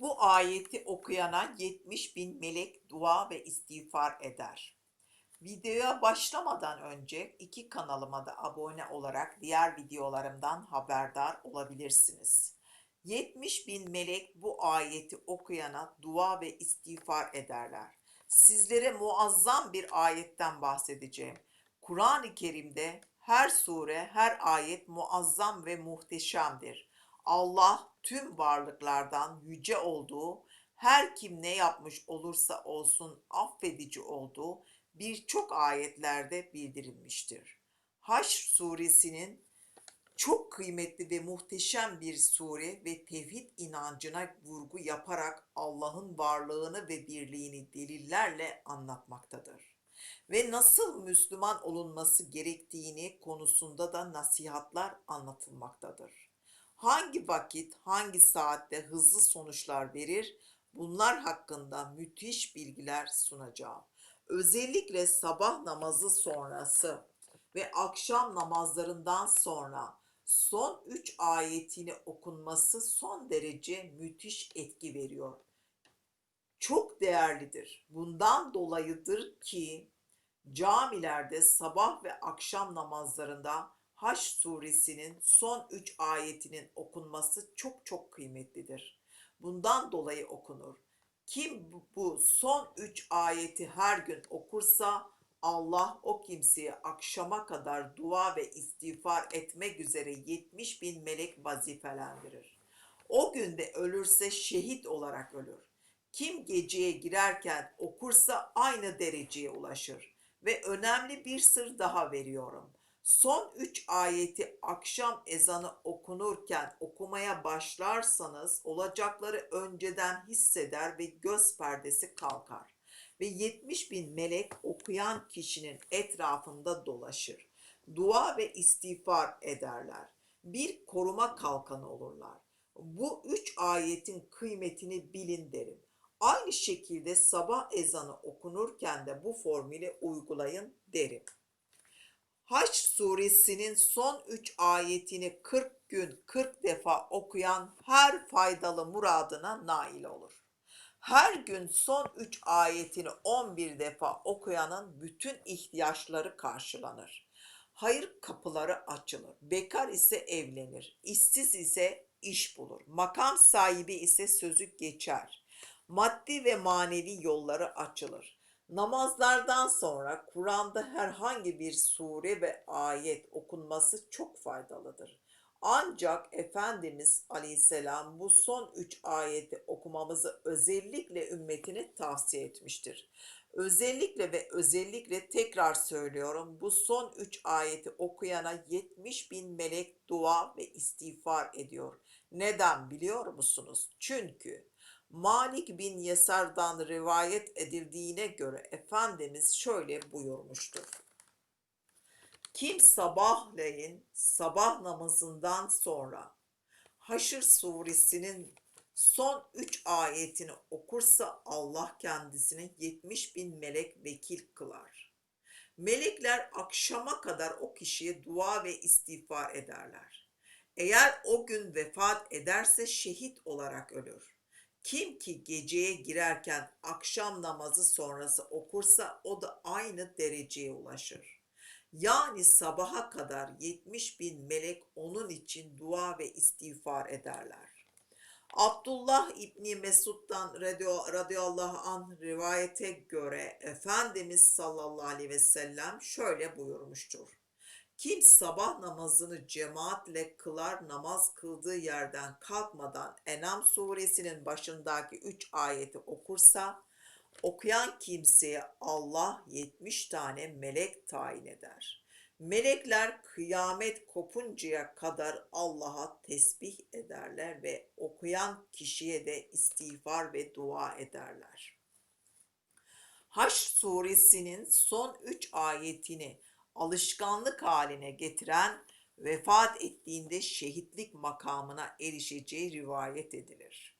Bu ayeti okuyana 70 bin melek dua ve istiğfar eder. Videoya başlamadan önce iki kanalıma da abone olarak diğer videolarımdan haberdar olabilirsiniz. 70 bin melek bu ayeti okuyana dua ve istiğfar ederler. Sizlere muazzam bir ayetten bahsedeceğim. Kur'an-ı Kerim'de her sure, her ayet muazzam ve muhteşemdir. Allah tüm varlıklardan yüce olduğu, her kim ne yapmış olursa olsun affedici olduğu birçok ayetlerde bildirilmiştir. Haşr suresinin çok kıymetli ve muhteşem bir sure ve tevhid inancına vurgu yaparak Allah'ın varlığını ve birliğini delillerle anlatmaktadır. Ve nasıl Müslüman olunması gerektiğini konusunda da nasihatler anlatılmaktadır. Hangi vakit, hangi saatte hızlı sonuçlar verir, bunlar hakkında müthiş bilgiler sunacağım. Özellikle sabah namazı sonrası ve akşam namazlarından sonra son üç ayetini okunması son derece müthiş etki veriyor. Çok değerlidir. Bundan dolayıdır ki camilerde sabah ve akşam namazlarında Haş suresinin son üç ayetinin okunması çok çok kıymetlidir. Bundan dolayı okunur. Kim bu- son üç ayeti her gün okursa Allah o kimseye akşama kadar dua ve istiğfar etmek üzere 70 bin melek vazifelendirir. O günde ölürse şehit olarak ölür. Kim geceye girerken okursa aynı dereceye ulaşır. Ve önemli bir sır daha veriyorum. Son üç ayeti akşam ezanı okunurken okumaya başlarsanız olacakları önceden hisseder ve göz perdesi kalkar. Ve 70 bin melek okuyan kişinin etrafında dolaşır. Dua ve istiğfar ederler. Bir koruma kalkanı olurlar. Bu üç ayetin kıymetini bilin derim. Aynı şekilde sabah ezanı okunurken de bu formülü uygulayın derim. Haç suresinin son 3 ayetini 40 gün 40 defa okuyan her faydalı muradına nail olur. Her gün son 3 ayetini 11 defa okuyanın bütün ihtiyaçları karşılanır. Hayır kapıları açılır. Bekar ise evlenir. işsiz ise iş bulur. Makam sahibi ise sözü geçer. Maddi ve manevi yolları açılır. Namazlardan sonra Kur'an'da herhangi bir sure ve ayet okunması çok faydalıdır. Ancak Efendimiz Aleyhisselam bu son üç ayeti okumamızı özellikle ümmetine tavsiye etmiştir. Özellikle ve özellikle tekrar söylüyorum bu son üç ayeti okuyana 70 bin melek dua ve istiğfar ediyor. Neden biliyor musunuz? Çünkü Malik bin Yesar'dan rivayet edildiğine göre Efendimiz şöyle buyurmuştur. Kim sabahleyin sabah namazından sonra Haşr suresinin son üç ayetini okursa Allah kendisine 70 bin melek vekil kılar. Melekler akşama kadar o kişiye dua ve istiğfar ederler. Eğer o gün vefat ederse şehit olarak ölür. Kim ki geceye girerken akşam namazı sonrası okursa o da aynı dereceye ulaşır. Yani sabaha kadar 70 bin melek onun için dua ve istiğfar ederler. Abdullah İbni Mesud'dan radıyallahu anh rivayete göre Efendimiz sallallahu aleyhi ve sellem şöyle buyurmuştur. Kim sabah namazını cemaatle kılar namaz kıldığı yerden kalkmadan Enam suresinin başındaki üç ayeti okursa okuyan kimseye Allah 70 tane melek tayin eder. Melekler kıyamet kopuncaya kadar Allah'a tesbih ederler ve okuyan kişiye de istiğfar ve dua ederler. Haş suresinin son üç ayetini alışkanlık haline getiren vefat ettiğinde şehitlik makamına erişeceği rivayet edilir.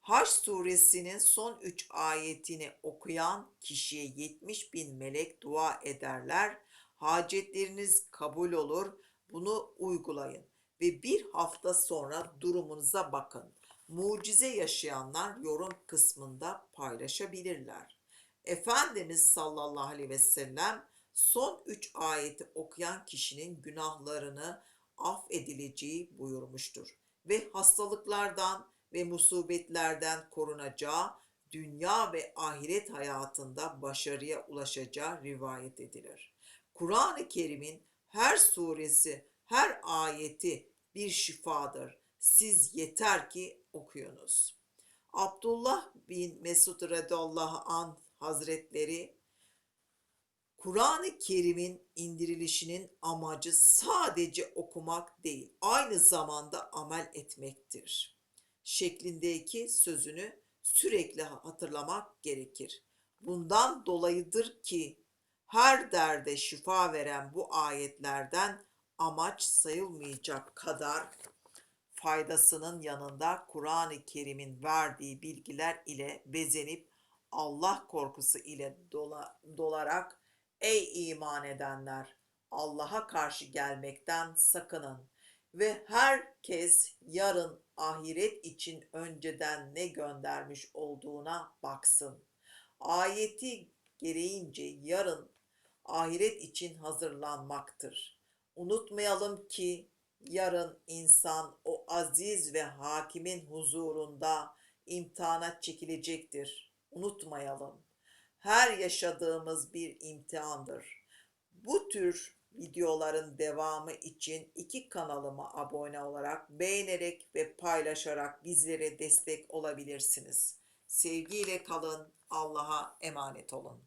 Haş suresinin son üç ayetini okuyan kişiye 70 bin melek dua ederler. Hacetleriniz kabul olur. Bunu uygulayın ve bir hafta sonra durumunuza bakın. Mucize yaşayanlar yorum kısmında paylaşabilirler. Efendimiz sallallahu aleyhi ve sellem son üç ayeti okuyan kişinin günahlarını affedileceği buyurmuştur. Ve hastalıklardan ve musibetlerden korunacağı, dünya ve ahiret hayatında başarıya ulaşacağı rivayet edilir. Kur'an-ı Kerim'in her suresi, her ayeti bir şifadır. Siz yeter ki okuyunuz. Abdullah bin Mesud radıyallahu anh hazretleri Kur'an-ı Kerim'in indirilişinin amacı sadece okumak değil, aynı zamanda amel etmektir. Şeklindeki sözünü sürekli hatırlamak gerekir. Bundan dolayıdır ki her derde şifa veren bu ayetlerden amaç sayılmayacak kadar faydasının yanında Kur'an-ı Kerim'in verdiği bilgiler ile bezenip Allah korkusu ile dola, dolarak ey iman edenler Allah'a karşı gelmekten sakının ve herkes yarın ahiret için önceden ne göndermiş olduğuna baksın. Ayeti gereğince yarın ahiret için hazırlanmaktır. Unutmayalım ki yarın insan o aziz ve hakimin huzurunda imtihana çekilecektir. Unutmayalım. Her yaşadığımız bir imtihandır. Bu tür videoların devamı için iki kanalıma abone olarak, beğenerek ve paylaşarak bizlere destek olabilirsiniz. Sevgiyle kalın, Allah'a emanet olun.